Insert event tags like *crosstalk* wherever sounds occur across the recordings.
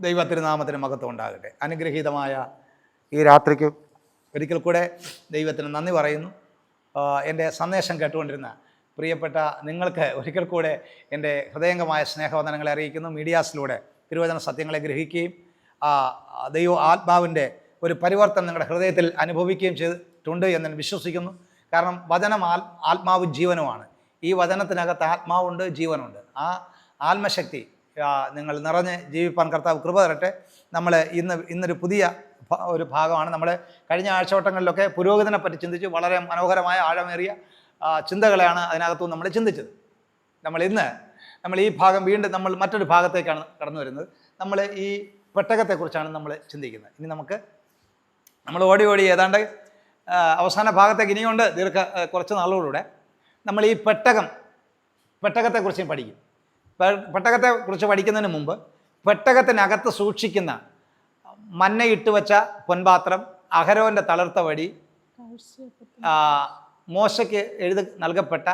ദൈവത്തിരുനാമത്തിന് മഹത്വം ഉണ്ടാകട്ടെ അനുഗ്രഹീതമായ ഈ രാത്രിക്ക് ഒരിക്കൽ കൂടെ ദൈവത്തിന് നന്ദി പറയുന്നു. എന്റെ സന്ദേശം കേട്ടുകൊണ്ടിരുന്ന പ്രിയപ്പെട്ട നിങ്ങൾക്ക് ഒരിക്കൽ കൂടെ എന്റെ ഹൃദയംഗമായ സ്നേഹവന്ദനങ്ങളെ അറിയിക്കുന്നു. മീഡിയാസിലൂടെ തിരുവചന സത്യങ്ങളെ ഗ്രഹിക്കുകയും ദൈവ ആത്മാവിന്റെ ഒരു പരിവർത്തനം നിങ്ങളുടെ ഹൃദയത്തിൽ അനുഭവിക്കുകയും ചെയ്തിട്ടുണ്ട് എന്ന് ഞാൻ വിശ്വസിക്കുന്നു. കാരണം വചനം ആൽ ആത്മാവ് ജീവനുമാണ്. ഈ വചനത്തിനകത്ത് ആത്മാവുണ്ട് ജീവനുണ്ട്. ആ ആത്മശക്തി നിങ്ങൾ നിറഞ്ഞ് ജീവിപ്പാൻ കർത്താവ് കൃപ തരട്ടെ. നമ്മൾ ഇന്ന് ഇന്നൊരു പുതിയ ഒരു ഭാഗമാണ്. നമ്മൾ കഴിഞ്ഞ ആഴ്ചവട്ടങ്ങളിലൊക്കെ പുരോഗതിനെ പറ്റി ചിന്തിച്ചു വളരെ മനോഹരമായ ആഴമേറിയ ചിന്തകളെയാണ് അതിനകത്തു നമ്മൾ ചിന്തിച്ചത്. നമ്മൾ ഇന്ന് നമ്മൾ ഈ ഭാഗം വീണ്ടും നമ്മൾ മറ്റൊരു ഭാഗത്തേക്കാണ് കടന്നു വരുന്നത്. നമ്മൾ ഈ പെട്ടകത്തെക്കുറിച്ചാണ് നമ്മൾ ചിന്തിക്കുന്നത്. ഇനി നമുക്ക് നമ്മൾ ഓടി ഓടി ഏതാണ്ട് അവസാന ഭാഗത്തേക്ക് ഇനിയുണ്ട്. ദീർഘ കുറച്ച് നാളുകളിലൂടെ നമ്മൾ ഈ പെട്ടകം പെട്ടകത്തെക്കുറിച്ചും പഠിക്കും. പെ- പെട്ടകത്തെക്കുറിച്ച് പഠിക്കുന്നതിന് മുമ്പ് പെട്ടകത്തിനകത്ത് സൂക്ഷിക്കുന്ന മന്നയിട്ട് വെച്ച പൊൻപാത്രം അഹരോന്റെ തളർത്ത വടി മോശയ്ക്ക് എഴുത നൽകപ്പെട്ട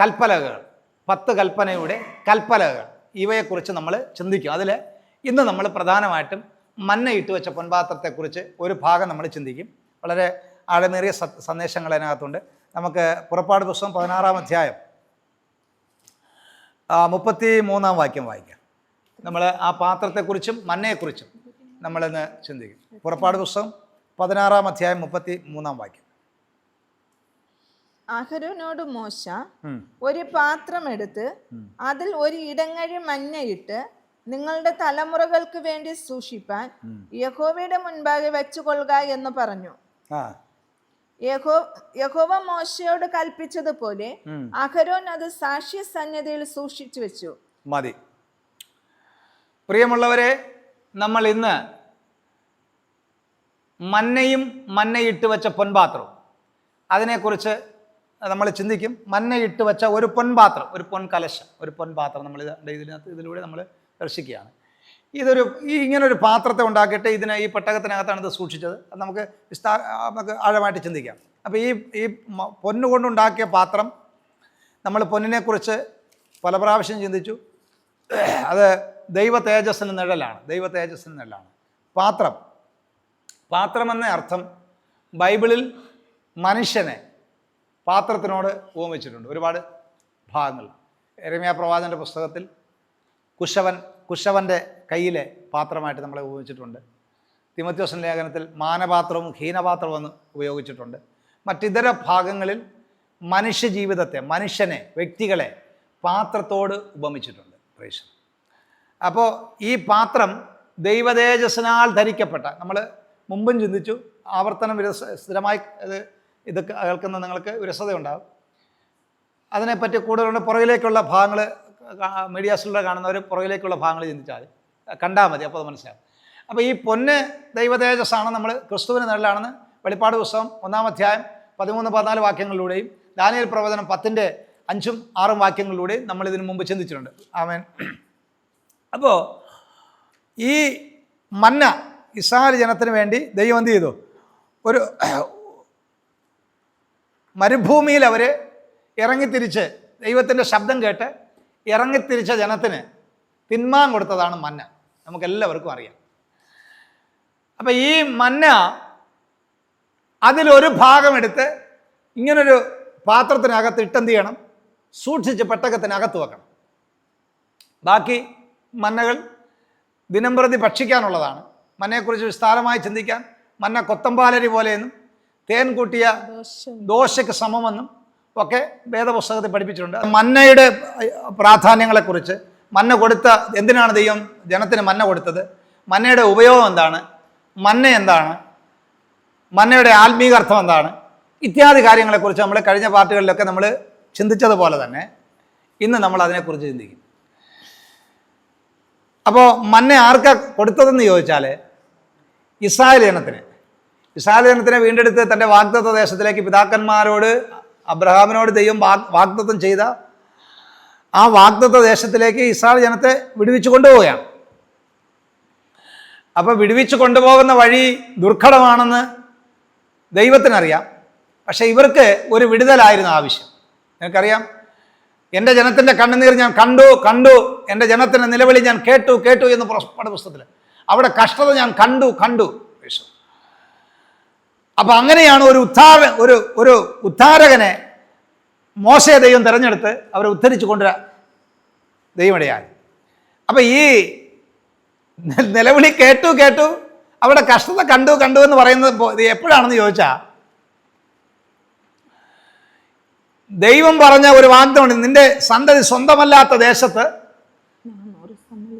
കൽപ്പലകൾ പത്ത് കൽപ്പനയുടെ കൽപ്പലകൾ. ഇവയെക്കുറിച്ച് നമ്മൾ ചിന്തിക്കും. അതിൽ ഇന്ന് നമ്മൾ പ്രധാനമായിട്ടും മന്ന ഇട്ട് വെച്ച പൊൻപാത്രത്തെക്കുറിച്ച് ഒരു ഭാഗം നമ്മൾ ചിന്തിക്കും. വളരെ ആഴമേറിയ സന്ദേശങ്ങൾ അതിനകത്തുണ്ട്. നമുക്ക് പുറപ്പാട് പുസ്തകം പതിനാറാം അധ്യായം മുപ്പത്തി മൂന്നാം വാക്യം വായിക്കാം. നമ്മൾ ആ പാത്രത്തെക്കുറിച്ചും മന്നയെക്കുറിച്ചും നമ്മളിന്ന് ചിന്തിക്കും. പുറപ്പാട് പുസ്തകം പതിനാറാം അധ്യായം മുപ്പത്തി മൂന്നാം വാക്യം. അഹരോനോട് മോശ ഒരു പാത്രം എടുത്ത് അതിൽ ഒരു ഇടങ്ങഴി മഞ്ഞയിട്ട് നിങ്ങളുടെ തലമുറകൾക്ക് വേണ്ടി സൂക്ഷിപ്പാൻ യഹോവയുടെ മുൻപാകെ വെച്ചുകൊള്ളുക എന്ന് പറഞ്ഞു. യഹോ യഹോവ മോശയോട് കൽപ്പിച്ചതുപോലെ അഹരോൻ അത് സാക്ഷ്യ സന്നിധിയിൽ സൂക്ഷിച്ചു വെച്ചു. മതി. പ്രിയമുള്ളവരെ നമ്മൾ ഇന്ന് മന്നയും മന്നയിട്ട് വെച്ച പൊൻപാത്രവും അതിനെക്കുറിച്ച് നമ്മൾ ചിന്തിക്കും. മന്നയിട്ട് വെച്ച ഒരു പൊൻപാത്രം ഒരു പൊൻകലശം ഒരു പൊൻപാത്രം നമ്മൾ ഇത് ഇതിനകത്ത് ഇതിലൂടെ നമ്മൾ ദർശിക്കുകയാണ്. ഇതൊരു ഈ ഇങ്ങനൊരു പാത്രത്തെ ഉണ്ടാക്കിയിട്ട് ഇതിനെ ഈ പെട്ടകത്തിനകത്താണ് ഇത് സൂക്ഷിച്ചത്. അത് നമുക്ക് വിസ്താ നമുക്ക് ആഴമായിട്ട് ചിന്തിക്കാം. അപ്പോൾ ഈ ഈ പൊന്നു കൊണ്ടുണ്ടാക്കിയ പാത്രം നമ്മൾ പൊന്നിനെക്കുറിച്ച് പല പ്രാവശ്യം ചിന്തിച്ചു. അത് ദൈവ തേജസ്സിന് നിഴലാണ്. ദൈവ തേജസ്സിന് നിഴലാണ്. പാത്രം. പാത്രമെന്ന അർത്ഥം ബൈബിളിൽ മനുഷ്യനെ പാത്രത്തിനോട് ഉപമിച്ചിട്ടുണ്ട്. ഒരുപാട് ഭാഗങ്ങൾ. എരമ്യ പ്രവാചന്റെ പുസ്തകത്തിൽ കുശവൻ കുശവന്റെ കയ്യിലെ പാത്രമായിട്ട് നമ്മളെ ഉപയോഗിച്ചിട്ടുണ്ട്. തിമത്യോസൻ ലേഖനത്തിൽ മാനപാത്രവും ഹീനപാത്രവും എന്ന് ഉപയോഗിച്ചിട്ടുണ്ട്. മറ്റിതര ഭാഗങ്ങളിൽ മനുഷ്യ ജീവിതത്തെ മനുഷ്യനെ വ്യക്തികളെ പാത്രത്തോട് ഉപമിച്ചിട്ടുണ്ട്. പ്രേഷൻ അപ്പോൾ ഈ പാത്രം ദൈവതേജസ്സിനാൽ ധരിക്കപ്പെട്ട നമ്മൾ മുമ്പും ചിന്തിച്ചു ആവർത്തനം വിരസ സ്ഥിരമായി ഇത് ഇത് കേൾക്കുന്ന നിങ്ങൾക്ക് വിരസതയുണ്ടാകും അതിനെപ്പറ്റി കൂടുതലുണ്ട് പുറകിലേക്കുള്ള ഭാഗങ്ങൾ മീഡിയാസിലൂടെ കാണുന്നവർ പുറകിലേക്കുള്ള ഭാഗങ്ങൾ ചിന്തിച്ചാൽ കണ്ടാൽ മതി അപ്പോൾ അത് മനസ്സിലാവും. അപ്പോൾ ഈ പൊന്ന് ദൈവതേജസ്സാണ് നമ്മൾ ക്രിസ്തുവിന് നിഴലാണെന്ന് വെളിപ്പാട് പുസ്തകം ഒന്നാം അധ്യായം പതിമൂന്ന് പതിനാല് വാക്യങ്ങളിലൂടെയും ദാനിയൽ പ്രവചനം പത്തിന്റെ അഞ്ചും ആറും വാക്യങ്ങളിലൂടെയും നമ്മൾ ഇതിനു മുമ്പ് ചിന്തിച്ചിട്ടുണ്ട്. ആമേൻ. അപ്പോൾ ഈ മന്ന ഇസ്രായേൽ ജനത്തിന് വേണ്ടി ദൈവം എന്ത് ചെയ്തു? ഒരു മരുഭൂമിയിൽ അവർ ഇറങ്ങിത്തിരിച്ച് ദൈവത്തിന്റെ ശബ്ദം കേട്ട് ഇറങ്ങിത്തിരിച്ച ജനത്തിന് തിന്മാൻ കൊടുത്തതാണ് മന്ന. നമുക്കെല്ലാവർക്കും അറിയാം. അപ്പം ഈ മന്ന അതിലൊരു ഭാഗമെടുത്ത് ഇങ്ങനൊരു പാത്രത്തിനകത്ത് ഇട്ടെന്ത് ചെയ്യണം സൂക്ഷിച്ച് പെട്ടകത്തിനകത്ത് വെക്കണം. ബാക്കി മന്നകൾ ദിനംപ്രതി ഭക്ഷിക്കാനുള്ളതാണ്. മന്നയെക്കുറിച്ച് വിസ്താരമായി ചിന്തിക്കാൻ മന്ന കൊത്തമ്പാലരി പോലെയെന്നും തേൻ കൂട്ടിയ ദോശയ്ക്ക് സമമെന്നും ഒക്കെ വേദപുസ്തകത്തിൽ പഠിപ്പിച്ചിട്ടുണ്ട്. മന്നയുടെ പ്രാധാന്യങ്ങളെക്കുറിച്ച് മന്ന കൊടുത്ത എന്തിനാണ് ദൈവം ജനത്തിന് മന്ന കൊടുത്തത്? മന്നയുടെ ഉപയോഗം എന്താണ്? മന്ന എന്താണ്? മന്നയുടെ ആത്മീക അർത്ഥം എന്താണ്? ഇത്യാദി കാര്യങ്ങളെക്കുറിച്ച് നമ്മൾ കഴിഞ്ഞ പാർട്ടികളിലൊക്കെ നമ്മൾ ചിന്തിച്ചതുപോലെ തന്നെ ഇന്ന് നമ്മൾ അതിനെക്കുറിച്ച് ചിന്തിക്കും. അപ്പോൾ മന്ന ആർക്കാ കൊടുത്തതെന്ന് ചോദിച്ചാൽ ഇസ്രായേൽ ജനത്തിന്. ഇസ്രായേൽ ജനത്തിനെ വീണ്ടെടുത്ത് തന്റെ വാഗ്ദത്ത ദേശത്തിലേക്ക് പിതാക്കന്മാരോട് അബ്രഹാമിനോട് ദൈവം വാഗ് വാഗ്ദത്തം ചെയ്ത ആ വാഗ്ദത്ത ദേശത്തിലേക്ക് ഇസ്രായേൽ ജനത്തെ വിടുവിച്ചു കൊണ്ടുപോവുകയാണ്. അപ്പോൾ വിടുവിച്ചു കൊണ്ടുപോകുന്ന വഴി ദുർഘടമാണെന്ന് ദൈവത്തിനറിയാം. പക്ഷേ ഇവർക്ക് ഒരു വിടുതലായിരുന്നു ആവശ്യം. നിനക്കറിയാം എന്റെ ജനത്തിന്റെ കണ്ണുനീർ ഞാൻ കണ്ടു കണ്ടു. എന്റെ ജനത്തിന്റെ നിലവിളി ഞാൻ കേട്ടു കേട്ടു എന്ന് പുറപ്പെടുന്ന പുസ്തകത്തിൽ. അവിടെ കഷ്ടത ഞാൻ കണ്ടു കണ്ടു. അപ്പൊ അങ്ങനെയാണ് ഒരു ഉദ്ധാര ഒരു ഒരു ഉദ്ധാരകനെ മോശയെ ദൈവം തിരഞ്ഞെടുത്ത് അവരെ ഉദ്ധരിച്ചു കൊണ്ടുവരാൻ ദൈവമിടയായി അപ്പൊ ഈ നിലവിളി കേട്ടു കേട്ടു. അവിടെ കഷ്ടത കണ്ടു കണ്ടു എന്ന് പറയുന്നത് എപ്പോഴാണെന്ന് ചോദിച്ചാ ദൈവം പറഞ്ഞ ഒരു വാഗ്ദമുണ്ട് നിന്റെ സന്തതി സ്വന്തമല്ലാത്ത ദേശത്ത്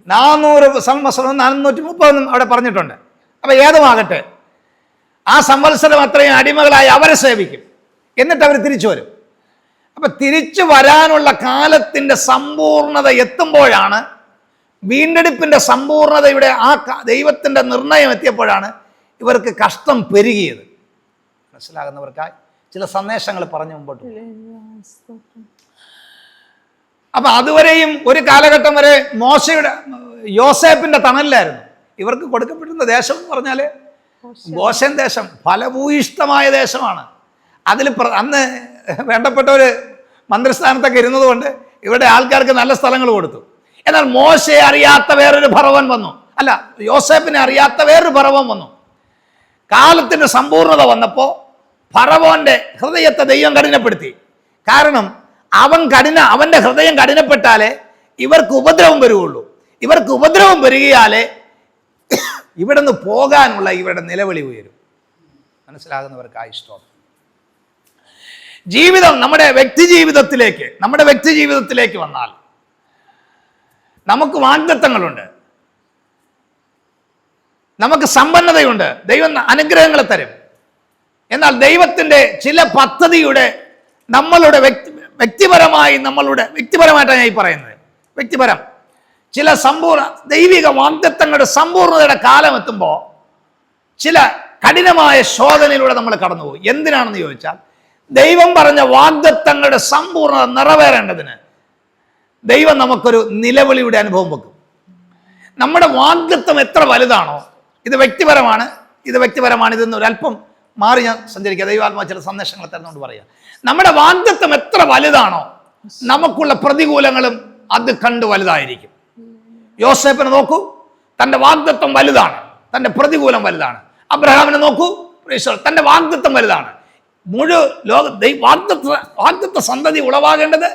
നാനൂറ് സംവത്സരം നാനൂറ്റി മുപ്പതെന്നും അവിടെ പറഞ്ഞിട്ടുണ്ട്. അപ്പൊ ഏതുമാകട്ടെ? ആ സംവത്സരം അത്രയും അടിമകളായി അവരെ സേവിക്കും. എന്നിട്ട് അവർ തിരിച്ചു വരും. അപ്പൊ തിരിച്ചു വരാനുള്ള കാലത്തിന്റെ സമ്പൂർണത എത്തുമ്പോഴാണ് വീണ്ടെടുപ്പിന്റെ സമ്പൂർണതയുടെ ആ ദൈവത്തിന്റെ നിർണയം എത്തിയപ്പോഴാണ് ഇവർക്ക് കഷ്ടം പെരുകിയത്. മനസ്സിലാകുന്നവർക്കായി ചില സന്ദേശങ്ങൾ പറഞ്ഞു മുമ്പോട്ട്. അപ്പൊ അതുവരെയും ഒരു കാലഘട്ടം വരെ മോശയുടെ യോസേപ്പിന്റെ തണലിലായിരുന്നു. ഇവർക്ക് കൊടുക്കപ്പെടുന്ന ദേശം എന്ന് പറഞ്ഞാൽ ഗോശൻ ദേശം ഫലഭൂയിഷ്ടമായ ദേശമാണ്. അതിൽ അന്ന് വേണ്ടപ്പെട്ടവർ മന്ത്രിസ്ഥാനത്തൊക്കെ ഇരുന്നത് കൊണ്ട് ഇവിടെ ആൾക്കാർക്ക് നല്ല സ്ഥലങ്ങൾ കൊടുത്തു. എന്നാൽ മോശയെ അറിയാത്ത വേറൊരു ഭറവൻ വന്നു. അല്ല യോസേഫിനെ അറിയാത്ത വേറൊരു ഭറവൻ വന്നു. കാലത്തിന്റെ സമ്പൂർണത വന്നപ്പോൾ ഫറവോന്റെ ഹൃദയത്തെ ദൈവം കഠിനപ്പെടുത്തി. കാരണം അവൻ കഠിന അവന്റെ ഹൃദയം കഠിനപ്പെട്ടാലേ ഇവർക്ക് ഉപദ്രവം വരുവുള്ളൂ ഇവർക്ക് ഉപദ്രവം വരികയാലേ ഇവിടുന്ന് പോകാനുള്ള ഇവരുടെ നിലവിളി ഉയരും. മനസ്സിലാകുന്നവർക്ക് ആ ഇഷ്ടം. ജീവിതം നമ്മുടെ വ്യക്തി ജീവിതത്തിലേക്ക് നമ്മുടെ വ്യക്തി ജീവിതത്തിലേക്ക് വന്നാൽ നമുക്ക് വാഗ്ദത്തങ്ങളുണ്ട് നമുക്ക് സമ്പന്നതയുണ്ട്. ദൈവം അനുഗ്രഹങ്ങൾ തരും. എന്നാൽ ദൈവത്തിന്റെ ചില പദ്ധതിയുടെ നമ്മളുടെ വ്യക്തി വ്യക്തിപരമായി നമ്മളുടെ വ്യക്തിപരമായിട്ടാണ് ഞാൻ ഈ പറയുന്നത്. വ്യക്തിപരം. ചില സമ്പൂർണ ദൈവിക വാഗ്ദത്തങ്ങളുടെ സമ്പൂർണതയുടെ കാലം എത്തുമ്പോൾ ചില കഠിനമായ ശോധനയിലൂടെ നമ്മൾ കടന്നുപോകും. എന്തിനാണെന്ന് ചോദിച്ചാൽ ദൈവം പറഞ്ഞ വാഗ്ദത്തങ്ങളുടെ സമ്പൂർണത നിറവേറേണ്ടതിന് ദൈവം നമുക്കൊരു നിലവിളിയുടെ അനുഭവം വെക്കും. നമ്മുടെ വാഗ്ദത്വം എത്ര വലുതാണോ ഇത് വ്യക്തിപരമാണ് ഇത് വ്യക്തിപരമാണ് ഇതെന്ന് ഒരല്പം മാറി ഞാൻ സഞ്ചരിക്കുക ദൈവാത്മാ ചില സന്ദേശങ്ങൾ തരുന്നുകൊണ്ട് പറയാം. നമ്മുടെ വാഗ്ദത്വം എത്ര വലുതാണോ നമുക്കുള്ള പ്രതികൂലങ്ങളും അത് കണ്ട് വലുതായിരിക്കും. യോസേപ്പിനെ നോക്കൂ. തന്റെ വാഗ്ദത്വം വലുതാണ്. തന്റെ പ്രതികൂലം വലുതാണ്. അബ്രഹാമിനെ നോക്കൂ. തന്റെ വാഗ്ദത്വം വലുതാണ്. മുഴുവൻ ലോക വാഗ്ദത്വ വാഗ്ദത്വ സന്തതി ഉളവാകേണ്ടത്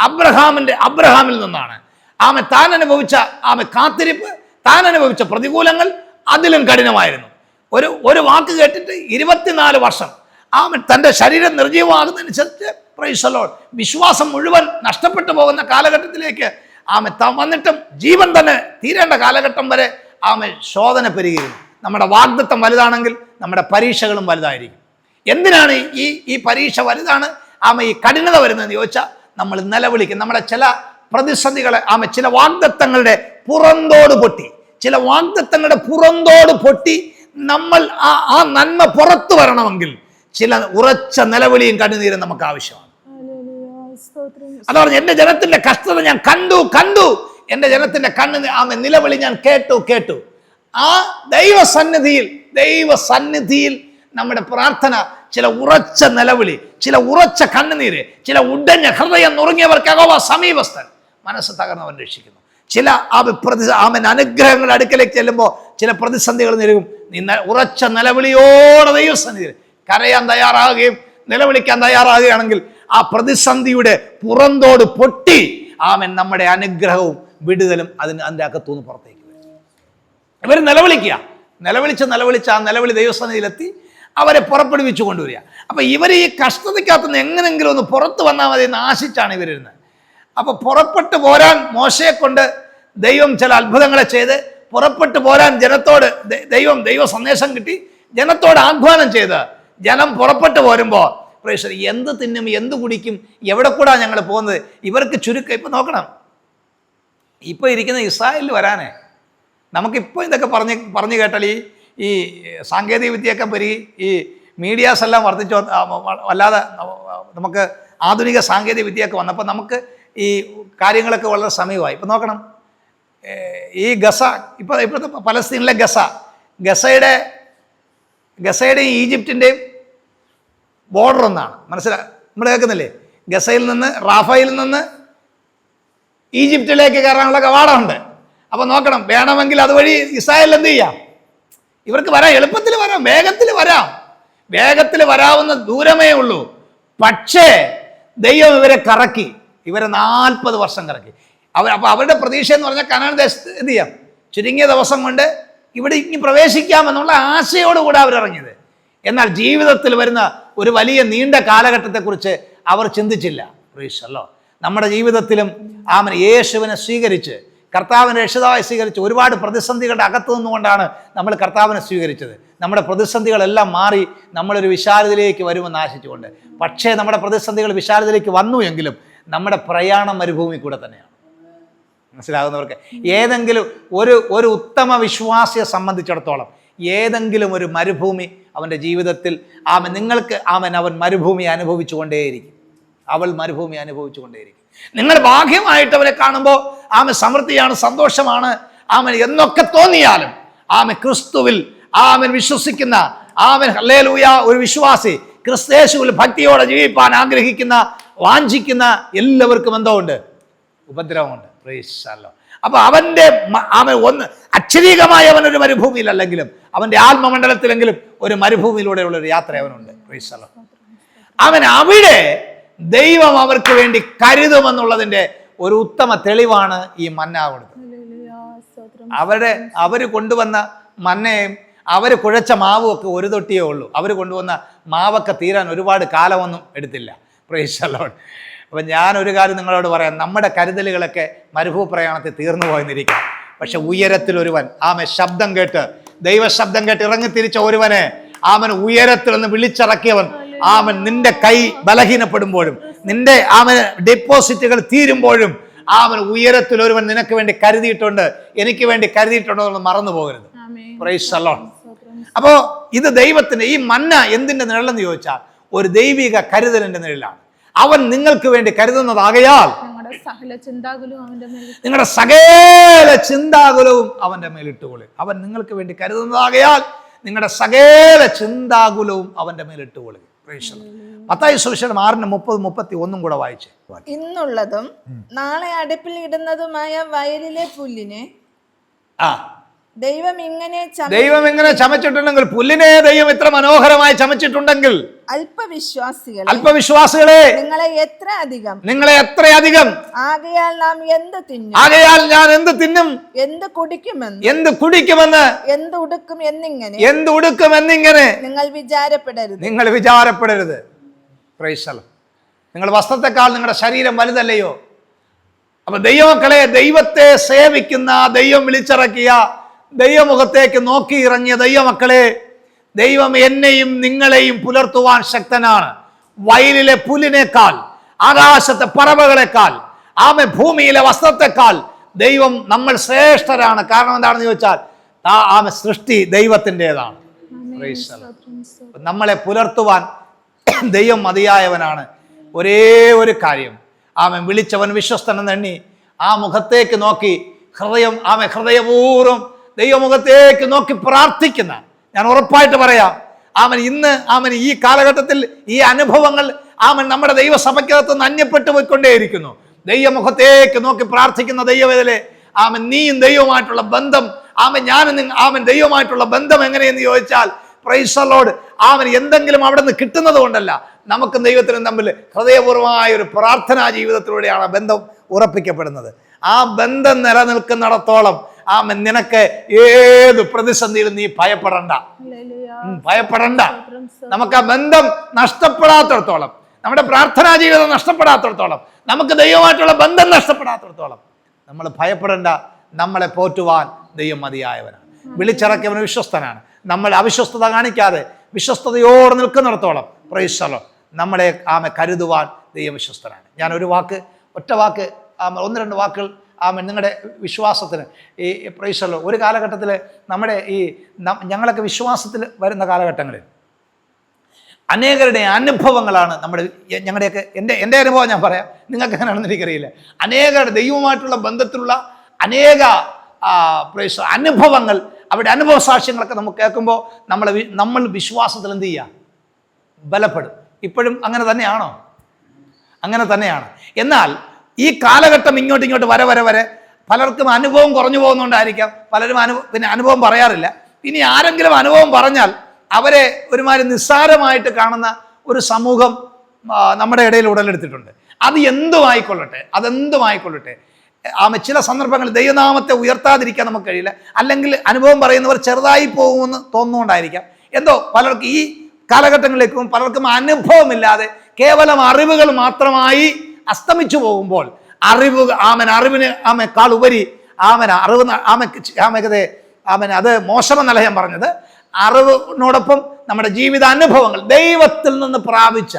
അബ്രഹാമിന്റെ അബ്രഹാമിൽ നിന്നാണ്. ആമെ താൻ അനുഭവിച്ച ആമെ കാത്തിരിപ്പ് താൻ അനുഭവിച്ച പ്രതികൂലങ്ങൾ അതിലും കഠിനമായിരുന്നു. ഒരു ഒരു വാക്ക് കേട്ടിട്ട് ഇരുപത്തിനാല് വർഷം ആമൻ തന്റെ ശരീരം നിർജീവമാകുന്നതനുസരിച്ച് പ്രൈസലോൾ വിശ്വാസം മുഴുവൻ നഷ്ടപ്പെട്ടു പോകുന്ന കാലഘട്ടത്തിലേക്ക് ആമെ താൻ വന്നിട്ടും ജീവൻ തന്നെ തീരേണ്ട കാലഘട്ടം വരെ ആമെ ശോധന പെരുകിയിരുന്നു. നമ്മുടെ വാഗ്ദത്വം വലുതാണെങ്കിൽ നമ്മുടെ പരീക്ഷകളും വലുതായിരിക്കും. എന്തിനാണ് ഈ ഈ പരീക്ഷ വലുതാണ്? ആമ ഈ കഠിനത വരുന്നതെന്ന് ചോദിച്ചാൽ നമ്മൾ നിലവിളിക്കും. നമ്മുടെ ചില പ്രതിസന്ധികളെ ആമ ചില വാഗ്ദത്തങ്ങളുടെ പുറന്തോട് പൊട്ടി. ചില വാഗ്ദത്തങ്ങളുടെ പുറന്തോട് പൊട്ടി നമ്മൾ ആ ആ നന്മ പുറത്തു വരണമെങ്കിൽ ചില ഉറച്ച നിലവിളിയും കണ്ണുനീരും നമുക്ക് ആവശ്യമാണ്. അതാ പറഞ്ഞു എന്റെ ജനത്തിന്റെ കഷ്ടത ഞാൻ കണ്ടു കണ്ടു. എന്റെ ജനത്തിന്റെ കണ്ണ് ആമ നിലവിളി ഞാൻ കേട്ടു കേട്ടു. ആ ദൈവസന്നിധിയിൽ ദൈവസന്നിധിയിൽ നമ്മുടെ പ്രാർത്ഥന ചില ഉറച്ച നിലവിളി ചില ഉറച്ച കണ്ണുനീര് ചില ഉടഞ്ഞ ഹൃദയം നുറുങ്ങിയവർക്ക് അകവ സമീപസ്ഥൻ മനസ്സ് തകർന്നവൻ രക്ഷിക്കുന്നു. ചില ആ പ്രതി ആമൻ അനുഗ്രഹങ്ങൾ അടുക്കലേക്ക് ചെല്ലുമ്പോൾ ചില പ്രതിസന്ധികൾ നേരിടും. നീ ഉറച്ച നിലവിളിയോടെ ദൈവസന്നിധി കരയാൻ തയ്യാറാകുകയും നിലവിളിക്കാൻ തയ്യാറാകുകയാണെങ്കിൽ ആ പ്രതിസന്ധിയുടെ പുറന്തോട് പൊട്ടി ആമൻ നമ്മുടെ അനുഗ്രഹവും വിടുതലും അതിന് അതിന്റെ അകത്തുനിന്ന് പുറത്തേക്ക് വരും. ഇവർ നിലവിളിക്കുക. നിലവിളിച്ച് നിലവിളിച്ച് ആ നിലവിളി ദൈവസന്നിധിയിലെത്തി അവരെ പുറപ്പെടുവിച്ചു കൊണ്ടുവരിക. അപ്പം ഇവർ ഈ കഷ്ടതയ്ക്കകത്തുനിന്ന് എങ്ങനെങ്കിലും ഒന്ന് പുറത്ത് വന്നാൽ മതി എന്ന് ആശിച്ചാണ് ഇവരിരുന്നത്. അപ്പോൾ പുറപ്പെട്ടു പോരാൻ മോശയെ കൊണ്ട് ദൈവം ചില അത്ഭുതങ്ങളെ ചെയ്ത് പുറപ്പെട്ട് പോരാൻ ജനത്തോട് ദൈവം ദൈവ സന്ദേശം കിട്ടി ജനത്തോട് ആഹ്വാനം ചെയ്ത് ജനം പുറപ്പെട്ടു പോരുമ്പോൾ പ്രേക്ഷർ എന്ത് തിന്നും എന്ത് കുടിക്കും എവിടെ കൂടാ ഞങ്ങൾ പോകുന്നത്? ഇവർക്ക് ചുരുക്കം ഇപ്പം നോക്കണം. ഇപ്പോൾ ഇരിക്കുന്ന ഇസ്രായേലിൽ വരാനേ. നമുക്കിപ്പോൾ ഇതൊക്കെ പറഞ്ഞ് പറഞ്ഞു കേട്ടാൽ ഈ ഈ സാങ്കേതിക വിദ്യയൊക്കെ പെരുകി ഈ മീഡിയാസ് എല്ലാം വർദ്ധിച്ചു അല്ലാതെ നമുക്ക് ആധുനിക സാങ്കേതിക വിദ്യയൊക്കെ വന്നപ്പോൾ നമുക്ക് ഈ കാര്യങ്ങളൊക്കെ വളരെ സമയമായി. ഇപ്പം നോക്കണം. ഈ ഗസ ഇപ്പോൾ ഇപ്പോഴത്തെ പലസ്തീനിലെ ഗസ. ഗസയുടെ ഗസയുടെയും ഈജിപ്തിന്റെയും ബോർഡർ ഒന്നാണ്. മനസ്സിലാ? നമ്മൾ കേൾക്കുന്നില്ലേ? ഗസയിൽ നിന്ന് റാഫയിൽ നിന്ന് ഈജിപ്തിലേക്ക് കയറാനുള്ള കവാടമുണ്ട്. അപ്പോൾ നോക്കണം വേണമെങ്കിൽ അതുവഴി ഇസ്രായേൽ എന്ത് ചെയ്യാം? ഇവർക്ക് വരാം എളുപ്പത്തിൽ വരാം വേഗത്തിൽ വരാം. വേഗത്തിൽ വരാവുന്ന ദൂരമേ ഉള്ളൂ. പക്ഷേ ദൈവം ഇവരെ കറക്കി. ഇവരെ നാൽപ്പത് വർഷം കറക്കി. അവർ അപ്പോൾ അവരുടെ പ്രതീക്ഷ എന്ന് പറഞ്ഞാൽ കനാൻ ദേശത്ത് എന്ത് ചെയ്യാം? ചുരുങ്ങിയ ദിവസം കൊണ്ട് ഇവിടെ ഇനി പ്രവേശിക്കാമെന്നുള്ള ആശയോടുകൂടെ അവരിറങ്ങിയത്. എന്നാൽ ജീവിതത്തിൽ വരുന്ന ഒരു വലിയ നീണ്ട കാലഘട്ടത്തെക്കുറിച്ച് അവർ ചിന്തിച്ചില്ല. പ്രീഷല്ലോ നമ്മുടെ ജീവിതത്തിലും ആമൻ യേശുവിനെ സ്വീകരിച്ച് കർത്താവിനെ രക്ഷിതാവായി സ്വീകരിച്ച് ഒരുപാട് പ്രതിസന്ധികളുടെ അകത്തു നിന്നുകൊണ്ടാണ് നമ്മൾ കർത്താവിനെ സ്വീകരിച്ചത്. നമ്മുടെ പ്രതിസന്ധികളെല്ലാം മാറി നമ്മളൊരു വിശാലതയിലേക്ക് വരുമെന്ന് ആശിച്ചുകൊണ്ട്. പക്ഷേ നമ്മുടെ പ്രതിസന്ധികൾ വിശാലതയിലേക്ക് വന്നു എങ്കിലും നമ്മുടെ പ്രയാണം മരുഭൂമി കൂടെ തന്നെയാണ്. മനസ്സിലാകുന്നവർക്ക്? ഏതെങ്കിലും ഒരു ഒരു ഉത്തമ വിശ്വാസിയെ സംബന്ധിച്ചിടത്തോളം ഏതെങ്കിലും ഒരു മരുഭൂമി അവന്റെ ജീവിതത്തിൽ ആമൻ നിങ്ങൾക്ക് ആമൻ അവൻ മരുഭൂമി അനുഭവിച്ചു കൊണ്ടേയിരിക്കും അവൾ മരുഭൂമി അനുഭവിച്ചു കൊണ്ടേയിരിക്കും നിങ്ങൾ ഭാഗ്യമായിട്ട് അവരെ കാണുമ്പോൾ ആമ സമൃദ്ധിയാണ് സന്തോഷമാണ് ആമൻ എന്നൊക്കെ തോന്നിയാലും ആമ ക്രിസ്തുവിൽ ആമൻ വിശ്വസിക്കുന്ന ആമൻ ഹല്ലേലൂയ ഒരു വിശ്വാസി ക്രിസ്തേശുവിൽ ഭക്തിയോടെ ജീവിപ്പാൻ ആഗ്രഹിക്കുന്ന വാഞ്ചിക്കുന്ന എല്ലാവർക്കും എന്തോ ഉണ്ട്? ഉപദ്രവമുണ്ട്. പ്രേശല്ലോ അപ്പൊ അവന്റെ മ- അവൻ ഒന്ന് അക്ഷരീകമായി അവൻ ഒരു മരുഭൂമിയിലല്ലെങ്കിലും അവന്റെ ആത്മമണ്ഡലത്തിലെങ്കിലും ഒരു മരുഭൂമിയിലൂടെയുള്ള ഒരു യാത്ര അവനുണ്ട്. അവൻ അവിടെ ദൈവം അവർക്ക് വേണ്ടി കരുതുമെന്നുള്ളതിന്റെ ഒരു ഉത്തമ തെളിവാണ് ഈ മന്ന കൊടുത്തത്. അവരുടെ അവർ കൊണ്ടുവന്ന മന്നയും അവർ കുഴച്ച മാവും ഒക്കെ ഒരു തൊട്ടിയേ ഉള്ളൂ. അവർ കൊണ്ടുവന്ന മാവൊക്കെ തീരാൻ ഒരുപാട് കാലമൊന്നും എടുത്തില്ല. പ്രേശലോൺ അപ്പം ഞാൻ ഒരു കാര്യം നിങ്ങളോട് പറയാം. നമ്മുടെ കരുതലുകളൊക്കെ മരുഭൂ പ്രയാണത്തിൽ തീർന്നു പോയെന്നിരിക്കാം. പക്ഷെ ഉയരത്തിൽ ഒരുവൻ ആമ ശബ്ദം കേട്ട് ദൈവശബ്ദം കേട്ട് ഇറങ്ങി തിരിച്ച ഒരുവനെ ആമൻ ഉയരത്തിൽ നിന്ന് വിളിച്ചിറക്കിയവൻ ആമൻ നിന്റെ കൈ ബലഹീനപ്പെടുമ്പോഴും നിന്റെ ആമൻ ഡെപ്പോസിറ്റുകൾ തീരുമ്പോഴും ആമൻ ഉയരത്തിൽ ഒരുവൻ നിനക്ക് വേണ്ടി കരുതിയിട്ടുണ്ട് എനിക്ക് വേണ്ടി കരുതിയിട്ടുണ്ടോ എന്ന് മറന്നു പോകരുത്. അപ്പോ ഇത് ദൈവത്തിന്റെ ഈ മന്ന എന്തിന്റെ നിഴലെന്ന് ചോദിച്ചാൽ ഒരു ദൈവിക കരുതലിന്റെ നിഴലാണ്. അവൻ നിങ്ങൾക്ക് വേണ്ടി കരുതുന്നതാകയാൽ നിങ്ങളുടെ സകല ചിന്താകുലവും അവന്റെ മേലിട്ടുകൊള്ളി അവൻ നിങ്ങൾക്ക് വേണ്ടി കരുതുന്നതാകയാൽ നിങ്ങളുടെ സകല ചിന്താകുലവും അവന്റെ മേലിട്ടുകൊള്ളി പത്തായി സുവിശേഷം ആറിന് മുപ്പത് മുപ്പത്തി ഒന്നും കൂടെ വായിച്ചേ. ഇന്നുള്ളതും നാളെ അടുപ്പിൽ ഇടുന്നതുമായ വയലിലെ പുല്ലിനെ ആ. ദൈവം ഇങ്ങനെ ദൈവം എങ്ങനെ ചമച്ചിട്ടുണ്ടെങ്കിൽ പുല്ലിനെ ദൈവം ഇത്ര മനോഹരമായി ചമച്ചിട്ടുണ്ടെങ്കിൽ അല്പവിശ്വാസികൾ അല്പവിശ്വാസികളെ നിങ്ങളെ എത്ര അധികം? നിങ്ങളെ എത്രയധികം ആകയാൽ നാം എന്ത് തിന്നും? ആകയാൽ ഞാൻ എന്ത് തിന്നും? എന്ത് കുടിക്കുമെന്ന്? എന്ത് കുടിക്കുമെന്ന്? എന്ത് ഉടുക്കും എന്നിങ്ങനെ? എന്ത് ഉടുക്കും എന്നിങ്ങനെ? നിങ്ങൾ വിചാരപ്പെടരുത്. നിങ്ങൾ വിചാരപ്പെടരുത്. പ്രൈസലം നിങ്ങൾ വസ്ത്രത്തെക്കാൾ നിങ്ങളുടെ ശരീരം വലുതല്ലയോ? അപ്പൊ ദൈവമക്കളെ ദൈവത്തെ സേവിക്കുന്ന ദൈവം വിളിച്ചിറക്കിയ ദൈവമുഖത്തേക്ക് നോക്കി ഇറങ്ങിയ ദൈവമക്കളെ ദൈവം എന്നെയും നിങ്ങളെയും പുലർത്തുവാൻ ശക്തനാണ്. വയലിലെ പുലിനേക്കാൾ ആകാശത്തെ പറവകളെക്കാൾ ആമെ ഭൂമിയിലെ വസ്ത്രത്തെക്കാൾ ദൈവം നമ്മൾ ശ്രേഷ്ഠരാണ്. കാരണം എന്താണെന്ന് ചോദിച്ചാൽ ആ ആമെ സൃഷ്ടി ദൈവത്തിന്റെതാണ്. നമ്മളെ പുലർത്തുവാൻ *clears throat* ദൈവം മതിയായവനാണ്. ഒരേ ഒരു കാര്യം ആമൻ വിളിച്ചവൻ വിശ്വസ്തനെന്ന് എണ്ണി ആ മുഖത്തേക്ക് നോക്കി ഹൃദയം ആമെ ഹൃദയപൂർവം ദൈവമുഖത്തേക്ക് നോക്കി പ്രാർത്ഥിക്കുന്ന. ഞാൻ ഉറപ്പായിട്ട് പറയാം അവൻ ഇന്ന് അവൻ ഈ കാലഘട്ടത്തിൽ ഈ അനുഭവങ്ങൾ അവൻ നമ്മുടെ ദൈവസഭയ്ക്കകത്ത് നിന്ന് അന്യപ്പെട്ടു പോയിക്കൊണ്ടേയിരിക്കുന്നു. ദൈവമുഖത്തേക്ക് നോക്കി പ്രാർത്ഥിക്കുന്ന ദൈവവേദലെ ആമൻ നീയും ദൈവമായിട്ടുള്ള ബന്ധം ആമൻ ഞാനും ആമൻ ദൈവമായിട്ടുള്ള ബന്ധം എങ്ങനെയെന്ന് ചോദിച്ചാൽ പ്രൈസലോട് ആമൻ എന്തെങ്കിലും അവിടെ നിന്ന് കിട്ടുന്നത് കൊണ്ടല്ല നമുക്കും ദൈവത്തിനും തമ്മിൽ ഹൃദയപൂർവമായ ഒരു പ്രാർത്ഥനാ ജീവിതത്തിലൂടെയാണ് ബന്ധം ഉറപ്പിക്കപ്പെടുന്നത്. ആ ബന്ധം നിലനിൽക്കുന്നിടത്തോളം ആമൻ നിനക്ക് ഏത് പ്രതിസന്ധിയിലും നീ ഭയപ്പെടണ്ട. ഭയപ്പെടണ്ട. നമുക്ക് ആ ബന്ധം നഷ്ടപ്പെടാത്തിടത്തോളം നമ്മുടെ പ്രാർത്ഥനാ ജീവിതം നഷ്ടപ്പെടാത്തിടത്തോളം നമുക്ക് ദൈവമായിട്ടുള്ള ബന്ധം നഷ്ടപ്പെടാത്തിടത്തോളം നമ്മൾ ഭയപ്പെടേണ്ട. നമ്മളെ പോറ്റുവാൻ ദൈവം മതിയായവനാണ്. വിളിച്ചിറക്കിയവൻ വിശ്വസ്തനാണ്. നമ്മൾ അവിശ്വസ്തത കാണിക്കാതെ വിശ്വസ്തയോടെ നിൽക്കുന്നിടത്തോളം പ്രൈസലോ നമ്മളെ ആമ കരുതുവാൻ ദൈവം വിശ്വസ്തനാണ്. ഞാൻ ഒരു വാക്ക് ഒറ്റ വാക്ക് ഒന്ന് രണ്ട് വാക്കുകൾ ആമ നിങ്ങളുടെ വിശ്വാസത്തിന് ഈ പ്രൈസലോ ഒരു കാലഘട്ടത്തിൽ നമ്മുടെ ഈ ഞങ്ങളൊക്കെ വിശ്വാസത്തിൽ വരുന്ന കാലഘട്ടങ്ങളിൽ അനേകരുടെ അനുഭവങ്ങളാണ് നമ്മുടെ ഞങ്ങളുടെയൊക്കെ എന്റെ എന്റെ അനുഭവം ഞാൻ പറയാം. നിങ്ങൾക്ക് എങ്ങനെയാണെന്ന് എനിക്കറിയില്ല. അനേകരുടെ ദൈവമായിട്ടുള്ള ബന്ധത്തിലുള്ള അനേക പ്രേക്ഷ- അനുഭവങ്ങൾ അവരുടെ അനുഭവ സാക്ഷ്യങ്ങളൊക്കെ നമുക്ക് കേൾക്കുമ്പോൾ നമ്മളെ നമ്മൾ വിശ്വാസത്തിൽ എന്ത് ചെയ്യുക? ബലപ്പെടും. ഇപ്പോഴും അങ്ങനെ തന്നെയാണോ? അങ്ങനെ തന്നെയാണ്. എന്നാൽ ഈ കാലഘട്ടം ഇങ്ങോട്ട് ഇങ്ങോട്ട് വരെ വരെ വരെ പലർക്കും അനുഭവം കുറഞ്ഞു പോകുന്നുകൊണ്ടായിരിക്കാം പലരും അനുഭവം പിന്നെ അനുഭവം പറയാറില്ല. ഇനി ആരെങ്കിലും അനുഭവം പറഞ്ഞാൽ അവരെ ഒരുമാതിരി നിസ്സാരമായിട്ട് കാണുന്ന ഒരു സമൂഹം നമ്മുടെ ഇടയിൽ ഉടലെടുത്തിട്ടുണ്ട്. അത് എന്തും ആയിക്കൊള്ളട്ടെ അതെന്തും ആയിക്കൊള്ളട്ടെ ആ ചില സന്ദർഭങ്ങളിൽ ദൈവനാമത്തെ ഉയർത്താതിരിക്കാൻ നമുക്ക് കഴിയില്ല. അല്ലെങ്കിൽ അനുഭവം പറയുന്നവർ ചെറുതായി പോകുമെന്ന് തോന്നുന്നുകൊണ്ടായിരിക്കാം എന്തോ പലർക്കും ഈ കാലഘട്ടങ്ങളിലേക്കും പലർക്കും അനുഭവമില്ലാതെ കേവലം അറിവുകൾ മാത്രമായി അസ്തമിച്ചു പോകുമ്പോൾ അറിവ് ആമൻ അറിവിന് ആമേക്കാൾ ഉപരി ആമൻ അറിവ് ആമ ആമയ്ക്കതെ ആമൻ അത് മോശമെന്നല്ല ഞാൻ പറഞ്ഞത്. അറിവിനോടൊപ്പം നമ്മുടെ ജീവിത അനുഭവങ്ങൾ ദൈവത്തിൽ നിന്ന് പ്രാപിച്ച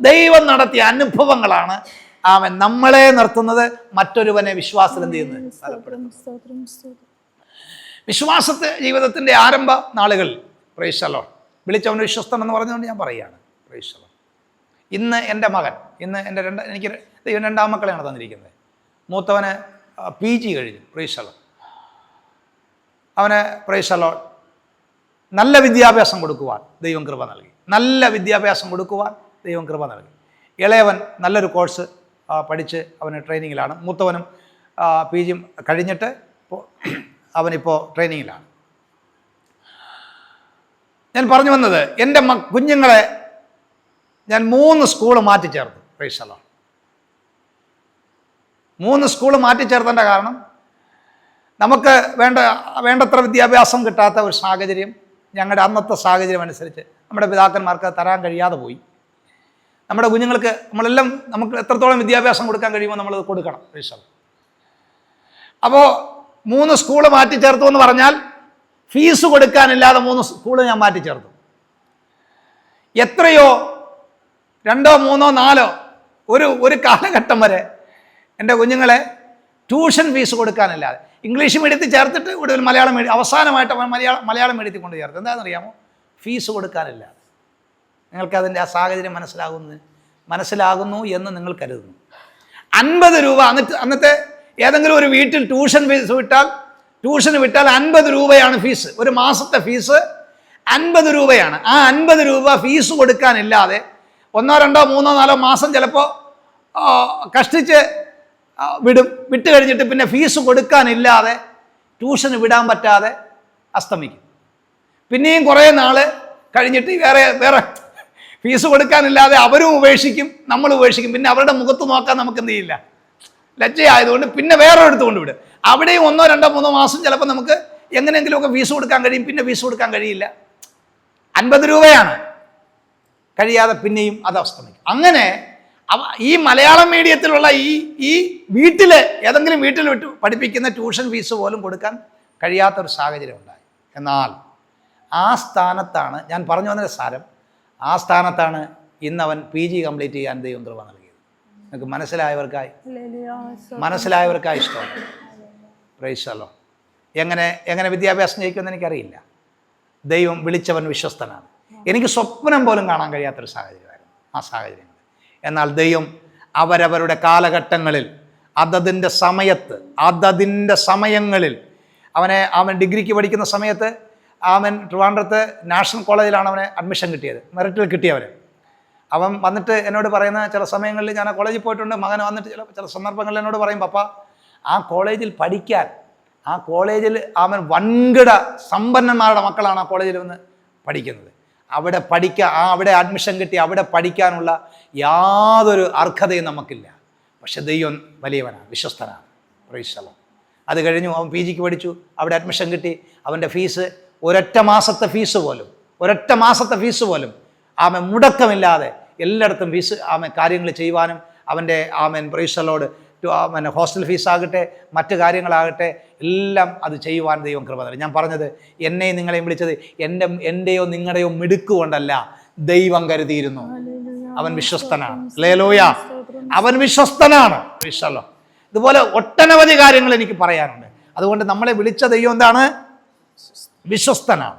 ദൈവം നടത്തിയ അനുഭവങ്ങളാണ് ആമൻ നമ്മളെ നിർത്തുന്നത്. മറ്റൊരുവനെ വിശ്വാസം എന്ത് ചെയ്യുന്നത് വിശ്വാസത്തെ ജീവിതത്തിന്റെ ആരംഭ നാളുകൾ പ്രേശലോ വിളിച്ചവന് വിശ്വസ്തൻ എന്ന് പറഞ്ഞുകൊണ്ട് ഞാൻ പറയുകയാണ് പ്രേശലോ ഇന്ന് എന്റെ മകൻ ഇന്ന് എന്റെ രണ്ട് എനിക്ക് ദൈവം രണ്ടാം മക്കളെയാണ് തന്നിരിക്കുന്നത്. മൂത്തവന് പി ജി കഴിഞ്ഞു പ്രേശലോ അവന് പ്രേശലോ നല്ല വിദ്യാഭ്യാസം കൊടുക്കുവാൻ ദൈവം കൃപ നൽകി. നല്ല വിദ്യാഭ്യാസം കൊടുക്കുവാൻ ദൈവം കൃപ നൽകി. ഇളയവൻ നല്ലൊരു കോഴ്സ് പഠിച്ച് അവന് ട്രെയിനിങ്ങിലാണ്. മൂത്തവനും പി ജിയും കഴിഞ്ഞിട്ട് *clears throat* അവനിപ്പോൾ ട്രെയിനിങ്ങിലാണ്. ഞാൻ പറഞ്ഞു വന്നത് എന്റെ കുഞ്ഞുങ്ങളെ ഞാൻ മൂന്ന് സ്കൂൾ മാറ്റി ചേർത്തു പ്രൈസലോ മൂന്ന് സ്കൂൾ മാറ്റി ചേർത്തേണ്ട കാരണം നമുക്ക് വേണ്ട വേണ്ടത്ര വിദ്യാഭ്യാസം കിട്ടാത്ത ഒരു സാഹചര്യം ഞങ്ങളുടെ അന്നത്തെ സാഹചര്യം അനുസരിച്ച് നമ്മുടെ പിതാക്കന്മാർക്ക് തരാൻ കഴിയാതെ പോയി. നമ്മുടെ കുഞ്ഞുങ്ങൾക്ക് നമ്മളെല്ലാം നമുക്ക് എത്രത്തോളം വിദ്യാഭ്യാസം കൊടുക്കാൻ കഴിയുമോ നമ്മളത് കൊടുക്കണം പ്രൈസലോ അപ്പോൾ മൂന്ന് സ്കൂൾ മാറ്റി ചേർത്തു എന്ന് പറഞ്ഞാൽ ഫീസ് കൊടുക്കാനില്ലാതെ മൂന്ന് സ്കൂൾ ഞാൻ മാറ്റി ചേർത്തു. എത്രയോ രണ്ടോ മൂന്നോ നാലോ ഒരു ഒരു കാലഘട്ടം വരെ എന്റെ കുഞ്ഞുങ്ങളെ ട്യൂഷൻ ഫീസ് കൊടുക്കാനല്ലാതെ ഇംഗ്ലീഷ് മീഡിയത്തിൽ ചേർത്തിട്ട് കൂടുതൽ മലയാളം മീഡിയം അവസാനമായിട്ട് മലയാളം മലയാളം മീഡിയത്തിൽ കൊണ്ട് ചേർത്ത്. എന്താണെന്നറിയാമോ? ഫീസ് കൊടുക്കാനില്ലാതെ നിങ്ങൾക്കതിന്റെ ആ സാഹചര്യം മനസ്സിലാകുന്നു മനസ്സിലാകുന്നു എന്ന് നിങ്ങൾ കരുതുന്നു. അൻപത് രൂപ അന്നത്തെ അന്നത്തെ ഏതെങ്കിലും ഒരു വീട്ടിൽ ട്യൂഷൻ ഫീസ് വിട്ടാൽ ട്യൂഷന് വിട്ടാൽ അൻപത് രൂപയാണ് ഫീസ്. ഒരു മാസത്തെ ഫീസ് അൻപത് രൂപയാണ്. ആ അൻപത് രൂപ ഫീസ് കൊടുക്കാനില്ലാതെ ഒന്നോ രണ്ടോ മൂന്നോ നാലോ മാസം ചിലപ്പോൾ കഷ്ടിച്ച് വിടും. വിട്ട് കഴിഞ്ഞിട്ട് പിന്നെ ഫീസ് കൊടുക്കാനില്ലാതെ ട്യൂഷന് വിടാൻ പറ്റാതെ അസ്തമിക്കും. പിന്നെയും കുറേ നാൾ കഴിഞ്ഞിട്ട് വേറെ വേറെ ഫീസ് കൊടുക്കാനില്ലാതെ അവരും ഉപേക്ഷിക്കും നമ്മൾ ഉപേക്ഷിക്കും. പിന്നെ അവരുടെ മുഖത്ത് നോക്കാൻ നമുക്ക് എന്ത് ചെയ്യില്ല. ലജ്ജയായതുകൊണ്ട് പിന്നെ വേറെ എടുത്തുകൊണ്ട് കൊണ്ടുവിടും അവിടെയും ഒന്നോ രണ്ടോ മൂന്നോ മാസം ചിലപ്പോൾ നമുക്ക് എങ്ങനെയെങ്കിലുമൊക്കെ ഫീസ് കൊടുക്കാൻ കഴിയും. പിന്നെ ഫീസ് കൊടുക്കാൻ കഴിയില്ല. അൻപത് രൂപയാണ്. കഴിയാതെ പിന്നെയും അത് അസ്തമിക്കും അങ്ങനെ ഈ മലയാളം മീഡിയത്തിലുള്ള ഈ ഈ വീട്ടിൽ ഏതെങ്കിലും വീട്ടിൽ വിട്ട് പഠിപ്പിക്കുന്ന ട്യൂഷൻ ഫീസ് പോലും കൊടുക്കാൻ കഴിയാത്തൊരു സാഹചര്യം ഉണ്ടായി. എന്നാൽ ആ സ്ഥാനത്താണ് ഞാൻ പറഞ്ഞു വന്നൊരു സാരം. ആ സ്ഥാനത്താണ് ഇന്ന് അവൻ പി ജി കംപ്ലീറ്റ് ചെയ്യാൻ ദൈവം കൃപ നൽകിയത്. നിങ്ങൾക്ക് മനസ്സിലായവർക്കായി? മനസ്സിലായവർക്കായി ഇഷ്ടമാണ്. പ്രൈസല്ലോ. എങ്ങനെ എങ്ങനെ വിദ്യാഭ്യാസം ജയിക്കുമെന്ന് എനിക്കറിയില്ല. ദൈവം വിളിച്ചവൻ വിശ്വസ്തനാണ്. എനിക്ക് സ്വപ്നം പോലും കാണാൻ കഴിയാത്തൊരു സാഹചര്യമായിരുന്നു ആ സാഹചര്യങ്ങൾ. എന്നാൽ ദൈവം അവരവരുടെ കാലഘട്ടങ്ങളിൽ അതതിന്റെ സമയത്ത് അതതിന്റെ സമയങ്ങളിൽ അവനെ അവൻ ഡിഗ്രിക്ക് പഠിക്കുന്ന സമയത്ത് അവൻ ട്രിവാൻഡ്രത്ത് നാഷണൽ കോളേജിലാണ് അവന് അഡ്മിഷൻ കിട്ടിയത് മെറിറ്റിൽ കിട്ടിയവർ അവൻ വന്നിട്ട് എന്നോട് പറയുന്ന ചില സമയങ്ങളിൽ ഞാൻ ആ കോളേജിൽ പോയിട്ടുണ്ട് മകൻ വന്നിട്ട് ചില ചില സന്ദർഭങ്ങളിൽ എന്നോട് പറയും പപ്പ ആ കോളേജിൽ പഠിക്കാൻ ആ കോളേജിൽ അവൻ വൻകിട സമ്പന്നന്മാരുടെ മക്കളാണ് ആ കോളേജിൽ വന്ന് പഠിക്കുന്നത്. അവിടെ പഠിക്കാൻ ആ അവിടെ അഡ്മിഷൻ കിട്ടി അവിടെ പഠിക്കാനുള്ള യാതൊരു അർഹതയും നമുക്കില്ല. പക്ഷെ ദൈവം വലിയവനാണ് വിശ്വസ്തനാണ്. പ്രൈശലം അത് കഴിഞ്ഞു അവൻ പി ജിക്ക് പഠിച്ചു അവിടെ അഡ്മിഷൻ കിട്ടി. അവന്റെ ഫീസ് ഒരൊറ്റ മാസത്തെ ഫീസ് പോലും ഒരൊറ്റ മാസത്തെ ഫീസ് പോലും ആമ മുടക്കമില്ലാതെ എല്ലായിടത്തും ഫീസ് ആമ കാര്യങ്ങൾ ചെയ്യുവാനും അവന്റെ ആമൻ പ്രൈസലോട് പിന്നെ ഹോസ്റ്റൽ ഫീസാകട്ടെ മറ്റു കാര്യങ്ങളാകട്ടെ എല്ലാം അത് ചെയ്യുവാൻ ദൈവം കൃപ തരും. ഞാൻ പറഞ്ഞത് എന്നെയും നിങ്ങളെയും വിളിച്ചത് എന്റെ എന്റെയോ നിങ്ങളുടെയോ മിടുക്കുകൊണ്ടല്ല ദൈവം കരുതിയിരുന്നു. അവൻ വിശ്വസ്തനാണ്. ലേലോയ അവൻ വിശ്വസ്തനാണ്. വിശ്വല്ലോ. ഇതുപോലെ ഒട്ടനവധി കാര്യങ്ങൾ എനിക്ക് പറയാനുണ്ട്. അതുകൊണ്ട് നമ്മളെ വിളിച്ച ദൈവം എന്താണ്? വിശ്വസ്തനാണ്.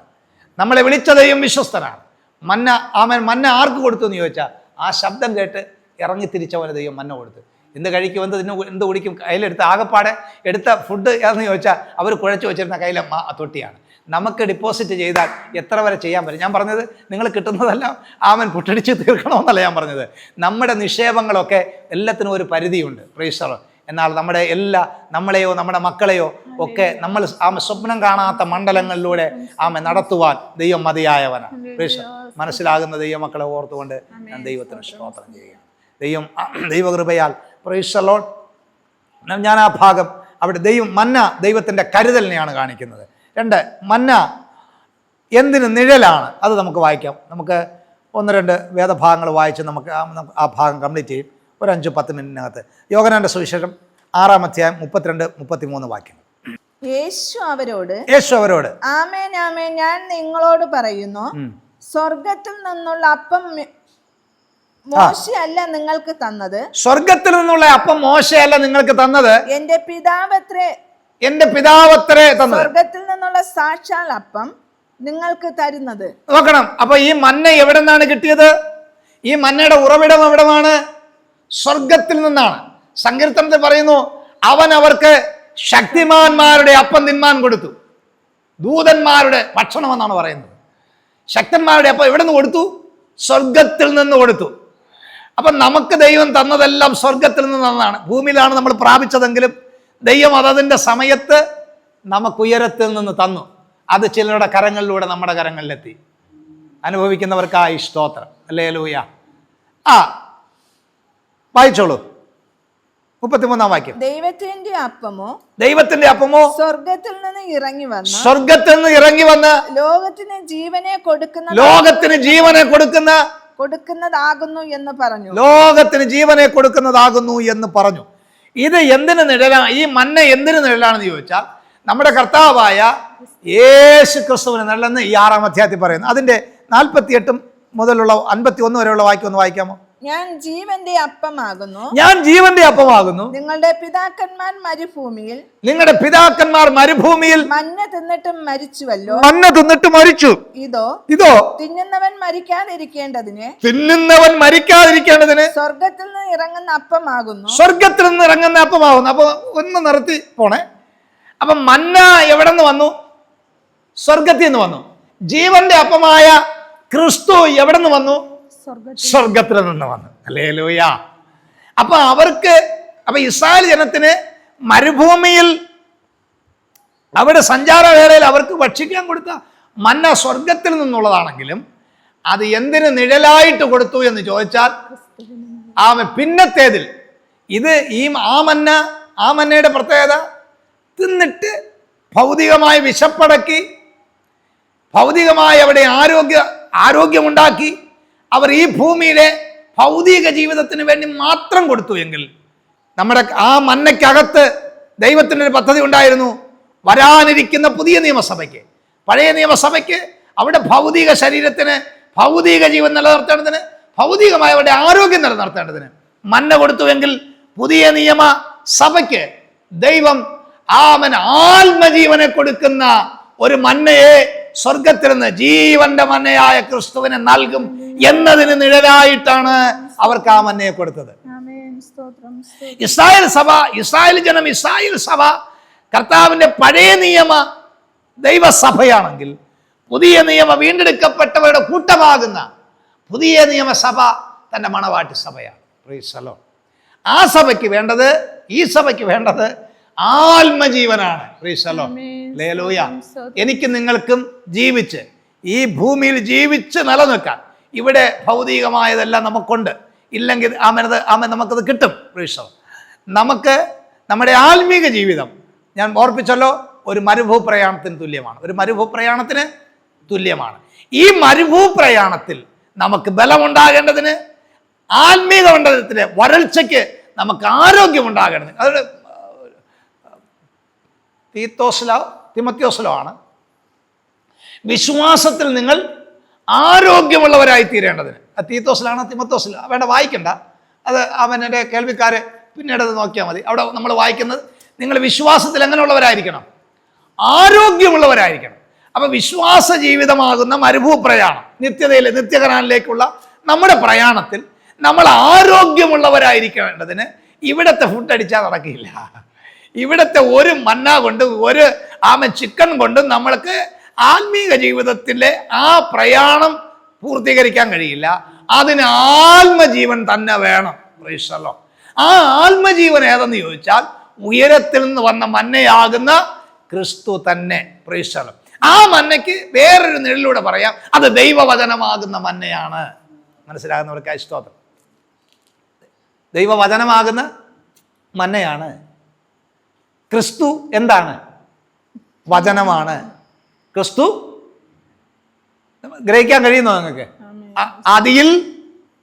നമ്മളെ വിളിച്ച ദൈവം വിശ്വസ്തനാണ്. മന്ന ആമൻ മന്ന ആർക്ക് കൊടുത്തു എന്ന് ചോദിച്ചാൽ ആ ശബ്ദം കേട്ട് ഇറങ്ങി തിരിച്ചവന് ദൈവം മന്ന കൊടുത്തു. എന്ത് കഴിക്കും എന്ത് തിന്നു എന്ത് കുടിക്കും കയ്യിലെടുത്ത് ആകപ്പാടെ എടുത്ത ഫുഡ് എന്ന് ചോദിച്ചാൽ അവർ കുഴച്ചു വെച്ചിരുന്ന കയ്യിലെ തൊട്ടിയാണ്. നമുക്ക് ഡിപ്പോസിറ്റ് ചെയ്താൽ എത്ര വരെ ചെയ്യാൻ പറ്റും? ഞാൻ പറഞ്ഞത് നിങ്ങൾ കിട്ടുന്നതെല്ലാം ആമൻ പൊട്ടടിച്ച് തീർക്കണമെന്നല്ല ഞാൻ പറഞ്ഞത്. നമ്മുടെ നിക്ഷേപങ്ങളൊക്കെ എല്ലാത്തിനും ഒരു പരിധിയുണ്ട് പ്രീസർ എന്നാൽ നമ്മുടെ എല്ലാ നമ്മളെയോ നമ്മുടെ മക്കളെയോ ഒക്കെ നമ്മൾ ആമ സ്വപ്നം കാണാത്ത മണ്ഡലങ്ങളിലൂടെ ആമ നടത്തുവാൻ ദൈവം മതിയായവനാണ്. മനസ്സിലാകുന്ന ദൈവമക്കളെ ഓർത്തുകൊണ്ട് ഞാൻ ദൈവത്തിന് സ്തോത്രം ചെയ്യുകയാണ്. ദൈവം ദൈവകൃപയാൽ പ്രീസലോൺ ഞാൻ ആ ഭാഗം അവിടെ ദൈവം മന്ന ദൈവത്തിന്റെ കരുതലിനെയാണ് കാണിക്കുന്നത്. രണ്ട് മന്ന എന്തിന് നിഴലാണ്? അത് നമുക്ക് വായിക്കാം. നമുക്ക് ഒന്ന് രണ്ട് വേദഭാഗങ്ങൾ വായിച്ച് നമുക്ക് ആ- ഭാഗം കംപ്ലീറ്റ് ചെയ്യും. ഒരു അഞ്ച് പത്ത് മിനിറ്റിനകത്ത്. യോഗനാന്റെ സുവിശേഷം ആറാം അധ്യായം മുപ്പത്തിരണ്ട് മുപ്പത്തിമൂന്ന് വാക്യങ്ങൾ. യേശു അവരോട് യേശു അവരോട്. ആമേൻ ആമേൻ ഞാൻ നിങ്ങളോട് പറയുന്നു. സ്വർഗത്തിൽ നിന്നുള്ള അപ്പം മോശയല്ല നിങ്ങൾക്ക് തന്നത്. സ്വർഗത്തിൽ നിന്നുള്ള അപ്പം മോശയല്ല നിങ്ങൾക്ക് തന്നത്. എന്റെ പിതാവത്രേ എന്റെ പിതാവത്രേ തന്നത്. സ്വർഗത്തിൽ നിന്നുള്ള സാക്ഷാൽ അപ്പം നിങ്ങൾക്ക് തരുന്നത്. നോക്കണം. അപ്പൊ ഈ മന്ന എവിടെ നിന്നാണ് കിട്ടിയത്? ഈ മന്നയുടെ ഉറവിടം എവിടമാണ്? സ്വർഗത്തിൽ നിന്നാണ്. സങ്കീർത്തനത്തിൽ പറയുന്നു അവൻ അവർക്ക് ശക്തിമാന്മാരുടെ അപ്പം തിന്മാൻ കൊടുത്തു. ദൂതന്മാരുടെ ഭക്ഷണം എന്നാണ് പറയുന്നത്. ശക്തന്മാരുടെ അപ്പം എവിടെ നിന്ന് കൊടുത്തു? സ്വർഗത്തിൽ നിന്ന് കൊടുത്തു. അപ്പം നമുക്ക് ദൈവം തന്നതെല്ലാം സ്വർഗത്തിൽ നിന്ന് തന്നതാണ്. ഭൂമിയിലാണ് നമ്മൾ പ്രാപിച്ചതെങ്കിലും ദൈവം അതതിന്റെ സമയത്ത് നമുക്ക് ഉയരത്തിൽ നിന്ന് തന്നു. അത് ചിലരുടെ കരങ്ങളിലൂടെ നമ്മുടെ കരങ്ങളിലെത്തി. അനുഭവിക്കുന്നവർക്കായി സ്തോത്രം. അല്ലേ ലൂയ ആ വായിച്ചോളൂ. മുപ്പത്തിമൂന്നാം വാക്യം. ദൈവത്തിന്റെ അപ്പമോ? ദൈവത്തിന്റെ അപ്പമോ? സ്വർഗത്തിൽ നിന്ന് ഇറങ്ങി വന്ന സ്വർഗത്തിൽ നിന്ന് ഇറങ്ങി വന്ന് ലോകത്തിന് ജീവനെ കൊടുക്കുന്ന ലോകത്തിന് ജീവനെ കൊടുക്കുന്ന കൊടുക്കുന്നതാകുന്നു എന്ന് പറഞ്ഞു. ലോകത്തിന് ജീവനെ കൊടുക്കുന്നതാകുന്നു എന്ന് പറഞ്ഞു. ഇത് എന്തിനു നിഴലാണ് ഈ മന്ന എന്തിനു നിഴലാണെന്ന് ചോദിച്ചാൽ നമ്മുടെ കർത്താവായ യേശു ക്രിസ്തുവിന് നിഴലെന്ന് ഈ ആറാം അധ്യായത്തിൽ പറയുന്നു. അതിന്റെ നാൽപ്പത്തിയെട്ടും മുതലുള്ള അൻപത്തി ഒന്ന് വരെയുള്ള വാക്യം ഒന്ന് വായിക്കാമോ? ഞാൻ ജീവന്റെ അപ്പമാകുന്നു. ഞാൻ ജീവന്റെ അപ്പമാകുന്നു. നിങ്ങളുടെ പിതാക്കന്മാർ മരുഭൂമിയിൽ. നിങ്ങളുടെ പിതാക്കന്മാർ മരുഭൂമിയിൽ. മഞ്ഞ തിന്നിട്ടും മരിച്ചുവല്ലോ. മഞ്ഞ തിന്നിട്ട് മരിച്ചു. ഇതോ? ഇതോ? തിന്നുന്നവൻ മരിക്കാതിരിക്കേണ്ടതിന്. തിന്നുന്നവൻ മരിക്കാതിരിക്കേണ്ടതിന്. സ്വർഗത്തിൽ നിന്ന് ഇറങ്ങുന്ന അപ്പമാകുന്നു. സ്വർഗത്തിൽ നിന്ന് ഇറങ്ങുന്ന അപ്പമാകുന്നു. അപ്പൊ ഒന്ന് നിർത്തി പോണേ. അപ്പൊ മന്ന എവിടെ നിന്ന് വന്നു? സ്വർഗത്തിൽ നിന്ന് വന്നു. ജീവന്റെ അപ്പമായ ക്രിസ്തു എവിടെ നിന്ന് വന്നു? സ്വർഗത്തിൽ നിന്ന് വന്നു അല്ലേ ലോയാ അപ്പൊ അവർക്ക് അപ്പൊ ഇസ്രായേൽ ജനത്തിന് മരുഭൂമിയിൽ അവിടെ സഞ്ചാരവേളയിൽ അവർക്ക് ഭക്ഷിക്കാൻ കൊടുത്ത മന്ന സ്വർഗത്തിൽ നിന്നുള്ളതാണെങ്കിലും അത് എന്തിന് നിഴലായിട്ട് കൊടുത്തു എന്ന് ചോദിച്ചാൽ ആ പിന്നത്തേതിൽ ഇത് ഈ ആ മന്ന ആ മന്നയുടെ പ്രത്യേകത തിന്നിട്ട് ഭൗതികമായി വിശപ്പടക്കി ഭൗതികമായി അവിടെ ആരോഗ്യ ആരോഗ്യമുണ്ടാക്കി അവർ ഈ ഭൂമിയിലെ ഭൗതിക ജീവിതത്തിന് വേണ്ടി മാത്രം കൊടുത്തു എങ്കിൽ നമ്മുടെ ആ മന്നയ്ക്കകത്ത് ദൈവത്തിന്റെ ഒരു പദ്ധതി ഉണ്ടായിരുന്നു. വരാനിരിക്കുന്ന പുതിയ നിയമസഭയ്ക്ക്. പഴയ നിയമസഭയ്ക്ക് അവിടെ ഭൗതിക ശരീരത്തിന് ഭൗതിക ജീവൻ നിലനിർത്തേണ്ടതിന് ഭൗതികമായ അവരുടെ ആരോഗ്യം നിലനിർത്തേണ്ടതിന് മന്ന കൊടുത്തുവെങ്കിൽ പുതിയ നിയമ സഭയ്ക്ക് ദൈവം ആമൻ ആത്മജീവനെ കൊടുക്കുന്ന ഒരു മന്നയെ സ്വർഗത്തിൽ നിന്ന് ജീവന്റെ മന്നയായ ക്രിസ്തുവിനെ നൽകും എന്നതിന് നിഴലായിട്ടാണ് അവർക്ക് ആ മന്നയെ കൊടുത്തത്. ഇസ്രായേൽ സഭ ഇസ്രായേൽ ജനം ഇസ്രായേൽ സഭ കർത്താവിന്റെ പഴയ നിയമ ദൈവസഭയാണെങ്കിൽ പുതിയ നിയമ വീണ്ടെടുക്കപ്പെട്ടവരുടെ കൂട്ടമാകുന്ന പുതിയ നിയമസഭ തന്റെ മണവാട്ടി സഭയാണ്. The ആ സഭയ്ക്ക് വേണ്ടത് ഈ സഭയ്ക്ക് വേണ്ടത് ആത്മജീവനാണ്. എനിക്ക് നിങ്ങൾക്കും ജീവിച്ച് ഈ ഭൂമിയിൽ ജീവിച്ച് നിലനിൽക്കാൻ ഇവിടെ ഭൗതികമായതെല്ലാം നമുക്കുണ്ട്. ഇല്ലെങ്കിൽ ആമനത് ആമ നമുക്കത് കിട്ടും. പ്രീഷോ നമുക്ക് നമ്മുടെ ആത്മീക ജീവിതം ഞാൻ ഓർപ്പിച്ചല്ലോ ഒരു മരുഭൂപ്രയാണത്തിന് തുല്യമാണ്. ഒരു മരുഭൂപ്രയാണത്തിന് തുല്യമാണ്. ഈ മരുഭൂപ്രയാണത്തിൽ നമുക്ക് ബലമുണ്ടാകേണ്ടതിന് ആത്മീക മണ്ഡലത്തിന് വരൾച്ചയ്ക്ക് നമുക്ക് ആരോഗ്യമുണ്ടാകേണ്ടതിന്. അതൊരു തീത്തോസ്ലോ തിമത്യോസ്ലോ ആണ്. വിശ്വാസത്തിൽ നിങ്ങൾ ആരോഗ്യമുള്ളവരായി തീരേണ്ടതിന് തീത്തോസിലാണ് തീത്തോസിലാണോ വേണ്ട വായിക്കണ്ട. അത് അവന്റെ കേൾവിക്കാർ പിന്നീട് അത് നോക്കിയാൽ മതി. അവിടെ നമ്മൾ വായിക്കുന്നത് നിങ്ങൾ വിശ്വാസത്തിൽ എങ്ങനെയുള്ളവരായിരിക്കണം? ആരോഗ്യമുള്ളവരായിരിക്കണം. അപ്പം വിശ്വാസ ജീവിതമാകുന്ന മരുഭൂ പ്രയാണം നിത്യതയിലെ നിത്യകരാനിലേക്കുള്ള നമ്മുടെ പ്രയാണത്തിൽ നമ്മൾ ആരോഗ്യമുള്ളവരായിരിക്കേണ്ടതിന് ഇവിടത്തെ ഫുഡ് അടിച്ചാൽ നടക്കില്ല. ഇവിടത്തെ ഒരു മന്ന കൊണ്ട് ഒരു ആമ ചിക്കൻ കൊണ്ടും നമ്മൾക്ക് ആത്മീക ജീവിതത്തിലെ ആ പ്രയാണം പൂർത്തീകരിക്കാൻ കഴിയില്ല. അതിന് ആത്മജീവൻ തന്നെ വേണം. പ്രൈസല്ലോ ആ ആത്മജീവൻ ഏതെന്ന് ചോദിച്ചാൽ ഉയരത്തിൽ നിന്ന് വന്ന മന്നയാകുന്ന ക്രിസ്തു തന്നെ. പ്രൈസലം ആ മന്നയ്ക്ക് വേറൊരു നിഴലിലൂടെ പറയാം. അത് ദൈവവചനമാകുന്ന മന്നയാണ് മനസ്സിലാകുന്നവർക്ക് സ്തോത്രം. ദൈവവചനമാകുന്ന മന്നയാണ് ക്രിസ്തു എന്താണ്? വചനമാണ്. ക്രിസ്തു ഗ്രഹിക്കാൻ കഴിയുന്നോ നിങ്ങൾക്ക്? അതിൽ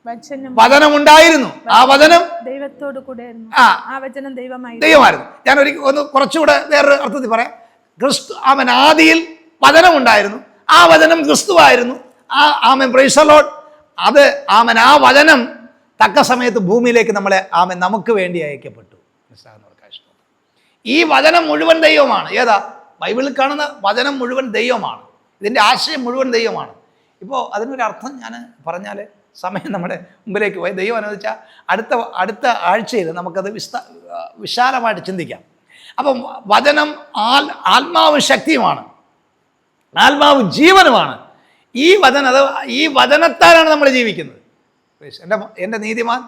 വചനം. വചനമുണ്ടായിരുന്നു. ആ വചനം. ദൈവത്തോട് കൂടെ ആ. വചനം ദൈവമായി. ദൈവമായിരുന്നു. ഞാൻ ഒരു ഒന്ന് കുറച്ചുകൂടെ വേറൊരു അർത്ഥത്തിൽ പറയാം. ക്രിസ്തു അവൻ ആദിയിൽ വചനമുണ്ടായിരുന്നു. ആ വചനം ക്രിസ്തുവായിരുന്നു. ആ ആമൻ പ്രൈസലോട്ട് അത് ആമൻ ആ വചനം തക്ക സമയത്ത് ഭൂമിയിലേക്ക് നമ്മളെ ആമൻ നമുക്ക് വേണ്ടി അയക്കപ്പെട്ടു. ഈ വചനം മുഴുവൻ ദൈവമാണ്. ഏതാ? ബൈബിളിൽ കാണുന്ന വചനം മുഴുവൻ ദൈവമാണ്. ഇതിന്റെ ആശയം മുഴുവൻ ദൈവമാണ്. ഇപ്പോൾ അതിനൊരു അർത്ഥം ഞാൻ പറഞ്ഞാൽ സമയം നമ്മുടെ മുമ്പിലേക്ക് പോയി. ദൈവം അനുവദിച്ചാൽ അടുത്ത അടുത്ത ആഴ്ചയിൽ നമുക്കത് വിസ്ത വിശാലമായിട്ട് ചിന്തിക്കാം. അപ്പം വചനം ആൽ ആത്മാവ് ശക്തിയുമാണ്. ആത്മാവ് ജീവനുമാണ്. ഈ വചന ഈ വചനത്താലാണ് നമ്മൾ ജീവിക്കുന്നത്. എന്റെ എന്റെ നീതിമാൻ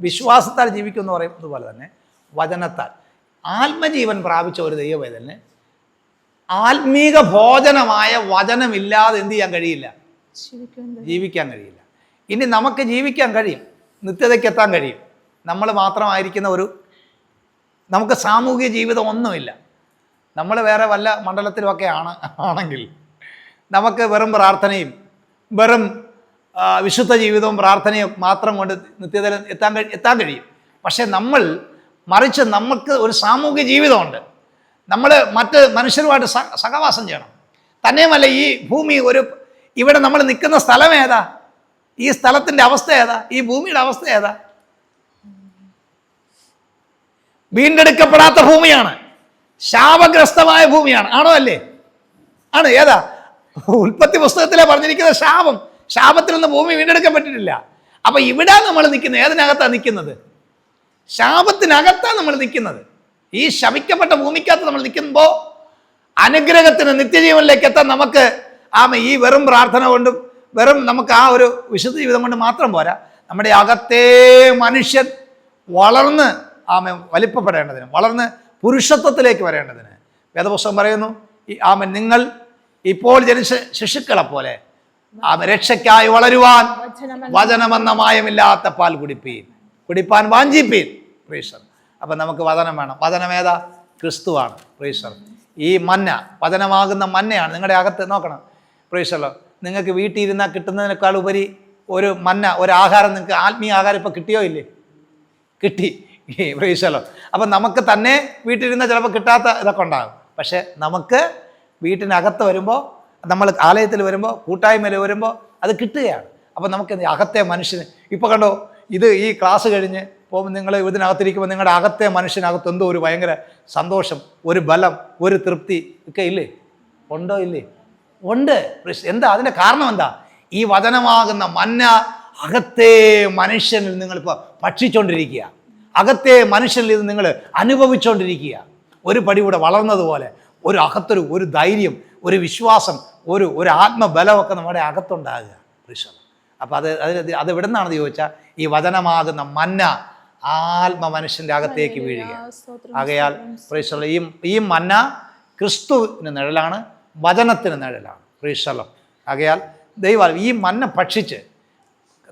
വിശ്വാസത്താൽ ജീവിക്കും എന്ന് പറയുന്നത് പോലെ തന്നെ വചനത്താൽ. ആത്മജീവൻ പ്രാപിച്ച ഒരു ദൈവവേദനെ ആത്മീക ഭോജനമായ വചനമില്ലാതെ എന്ത് ചെയ്യാൻ കഴിയില്ല. ജീവിക്കാൻ കഴിയില്ല. ഇനി നമുക്ക് ജീവിക്കാൻ കഴിയും. നിത്യതയ്ക്ക് എത്താൻ കഴിയും. നമ്മൾ മാത്രമായിരിക്കുന്ന ഒരു നമുക്ക് സാമൂഹിക ജീവിതം ഒന്നുമില്ല. നമ്മൾ വേറെ വല്ല മണ്ഡലത്തിലുമൊക്കെ ആണ് ആണെങ്കിൽ നമുക്ക് വെറും പ്രാർത്ഥനയും വെറും വിശുദ്ധ ജീവിതവും പ്രാർത്ഥനയും മാത്രം കൊണ്ട് നിത്യതയിൽ എത്താൻ കഴി എത്താൻ കഴിയും. പക്ഷേ നമ്മൾ മറിച്ച് നമുക്ക് ഒരു സാമൂഹിക ജീവിതമുണ്ട്. നമ്മൾ മറ്റ് മനുഷ്യരുമായിട്ട് സഹവാസം ചെയ്യണം. തന്നെയുമല്ല ഈ ഭൂമി ഒരു ഇവിടെ നമ്മൾ നിൽക്കുന്ന സ്ഥലം ഏതാ? ഈ സ്ഥലത്തിന്റെ അവസ്ഥ ഏതാ? ഈ ഭൂമിയുടെ അവസ്ഥ ഏതാ? വീണ്ടെടുക്കപ്പെടാത്ത ഭൂമിയാണ്. ശാപഗ്രസ്തമായ ഭൂമിയാണ്. ആണോ അല്ലേ? ആണ്. ഏതാ? ഉൽപ്പത്തി പുസ്തകത്തിലെ പറഞ്ഞിരിക്കുന്ന ശാപം. ശാപത്തിൽ നിന്ന് ഭൂമി വീണ്ടെടുക്കപ്പെട്ടിട്ടില്ല അപ്പൊ ഇവിടെ നമ്മൾ നിൽക്കുന്നത് ഏതിനകത്താണ് നിൽക്കുന്നത്? ശാപത്തിനകത്താണ് നമ്മൾ നിൽക്കുന്നത്. ഈ ശമിക്കപ്പെട്ട ഭൂമിക്കകത്ത് നമ്മൾ നിൽക്കുമ്പോൾ അനുഗ്രഹത്തിന് നിത്യജീവനിലേക്ക് എത്താൻ നമുക്ക് ആമ ഈ വെറും പ്രാർത്ഥന കൊണ്ടും വെറും നമുക്ക് ആ ഒരു വിശുദ്ധ ജീവിതം കൊണ്ട് മാത്രം പോരാ. നമ്മുടെ അകത്തേ മനുഷ്യൻ വളർന്ന് ആമ വലിപ്പപ്പെടേണ്ടതിന് വളർന്ന് പുരുഷത്വത്തിലേക്ക് വരേണ്ടതിന്. വേദപുസ്തകം പറയുന്നു ഈ ആമൻ നിങ്ങൾ ഇപ്പോൾ ജനിച്ച ശിശുക്കളെ പോലെ ആമ രക്ഷയ്ക്കായി വളരുവാൻ വചനമെന്ന മായമില്ലാത്ത പാൽ കുടിപ്പീൻ. കുടിപ്പാൻ വാഞ്ചിപ്പീൻ. പ്രീസർ അപ്പം നമുക്ക് വചനം വേണം. വചനം ഏതാ? ക്രിസ്തുവാണ്. പ്രീശ്വർ ഈ മന്ന വചനമാകുന്ന മന്നയാണ്. നിങ്ങളുടെ അകത്ത് നോക്കണം. പ്രീസറോ നിങ്ങൾക്ക് വീട്ടിൽ ഇരുന്നാൽ കിട്ടുന്നതിനേക്കാൾ ഉപരി ഒരു മന്ന ഒരു ആഹാരം നിങ്ങൾക്ക് ആത്മീയ ആഹാരം ഇപ്പോൾ കിട്ടിയോ ഇല്ലേ? കിട്ടി. പ്രേശലോ അപ്പം നമുക്ക് തന്നെ വീട്ടിലിരുന്നാൽ ചിലപ്പോൾ കിട്ടാത്ത ഇതൊക്കെ ഉണ്ടാകും. പക്ഷേ നമുക്ക് വീട്ടിനകത്ത് വരുമ്പോൾ നമ്മൾ ആലയത്തിൽ വരുമ്പോൾ കൂട്ടായ്മയിൽ വരുമ്പോൾ അത് കിട്ടുകയാണ്. അപ്പം നമുക്ക് അകത്തെ മനുഷ്യന് ഇപ്പോൾ കണ്ടോ ഇത് ഈ ക്ലാസ് കഴിഞ്ഞ് പോകുമ്പോൾ നിങ്ങൾ ഇതിനകത്തിരിക്കുമ്പോൾ നിങ്ങളുടെ അകത്തെ മനുഷ്യനകത്ത് എന്തോ ഒരു ഭയങ്കര സന്തോഷം ഒരു ബലം ഒരു തൃപ്തി ഒക്കെ ഇല്ലേ? ഉണ്ടോ ഇല്ലേ? ഉണ്ട്. എന്താ? അതിന്റെ കാരണം എന്താ? ഈ വചനമാകുന്ന മന്ന അകത്തെ മനുഷ്യനിൽ നിങ്ങളിപ്പോൾ ഭക്ഷിച്ചുകൊണ്ടിരിക്കുക അകത്തെ മനുഷ്യനിൽ ഇത് നിങ്ങൾ അനുഭവിച്ചുകൊണ്ടിരിക്കുക ഒരു പടി കൂടെ വളർന്നതുപോലെ ഒരു അകത്തൊരു ഒരു ധൈര്യം ഒരു വിശ്വാസം ഒരു ഒരു ആത്മബലമൊക്കെ നമ്മുടെ അകത്തുണ്ടാകുക. അപ്പോൾ അത് അതിന് അത് എവിടെ നിന്നാണെന്ന് ചോദിച്ചാൽ ഈ വചനമാകുന്ന മന്ന ആത്മ മനുഷ്യന്റെ അകത്തേക്ക് വീഴുക. ആകയാൽ പ്രീശ്വല ഈ ഈ മന്ന ക്രിസ്തുവിന് നിഴലാണ് വചനത്തിന് നിഴലാണ്. പ്രീശ്വലം ആകയാൽ ദൈവം ഈ മന്ന ഭക്ഷിച്ച്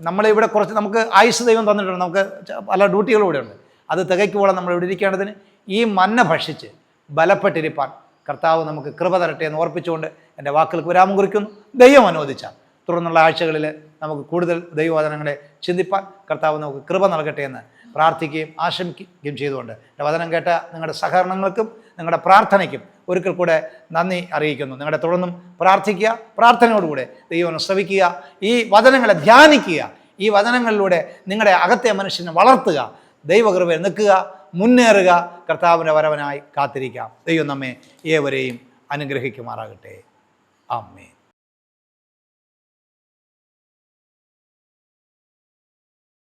നമ്മളിവിടെ കുറച്ച് നമുക്ക് ആയുസ് ദൈവം തന്നിട്ടുണ്ട്. നമുക്ക് പല ഡ്യൂട്ടികളും ഇവിടെ ഉണ്ട്. അത് തികയ്ക്കുമ്പോൾ നമ്മൾ ഇവിടെ ഇരിക്കേണ്ടതിന് ഈ മന്ന ഭക്ഷിച്ച് ബലപ്പെട്ടിരിപ്പാൻ കർത്താവ് നമുക്ക് കൃപ തരട്ടെ എന്ന് ഓർപ്പിച്ചുകൊണ്ട് എന്റെ വാക്കുകൾക്ക് വിരാമം കുറിക്കുന്നു. ദൈവം അനുവദിച്ചാൽ തുടർന്നുള്ള ആഴ്ചകളിൽ നമുക്ക് കൂടുതൽ ദൈവവചനങ്ങളെ ചിന്തിപ്പാൻ കർത്താവ് നമുക്ക് കൃപ നൽകട്ടെ എന്ന് പ്രാർത്ഥിക്കുകയും ആശംസിക്കുകയും ചെയ്തുകൊണ്ട് എന്റെ വചനം കേട്ട നിങ്ങളുടെ സഹകരണങ്ങൾക്കും നിങ്ങളുടെ പ്രാർത്ഥനയ്ക്കും ഒരിക്കൽ കൂടെ നന്ദി അറിയിക്കുന്നു. നിങ്ങളുടെ തുടർന്നും പ്രാർത്ഥിക്കുക പ്രാർത്ഥനയോടുകൂടെ ദൈവം ശ്രവിക്കുക ഈ വചനങ്ങളെ ധ്യാനിക്കുക ഈ വചനങ്ങളിലൂടെ നിങ്ങളുടെ അകത്തെ മനുഷ്യനെ വളർത്തുക ദൈവകൃപയിൽ നിൽക്കുക മുന്നേറുക കർത്താവിന്റെ വരവനായി കാത്തിരിക്കാം. ദൈവം നമ്മെ ഏവരെയും അനുഗ്രഹിക്കുമാറാകട്ടെ. ആമേൻ.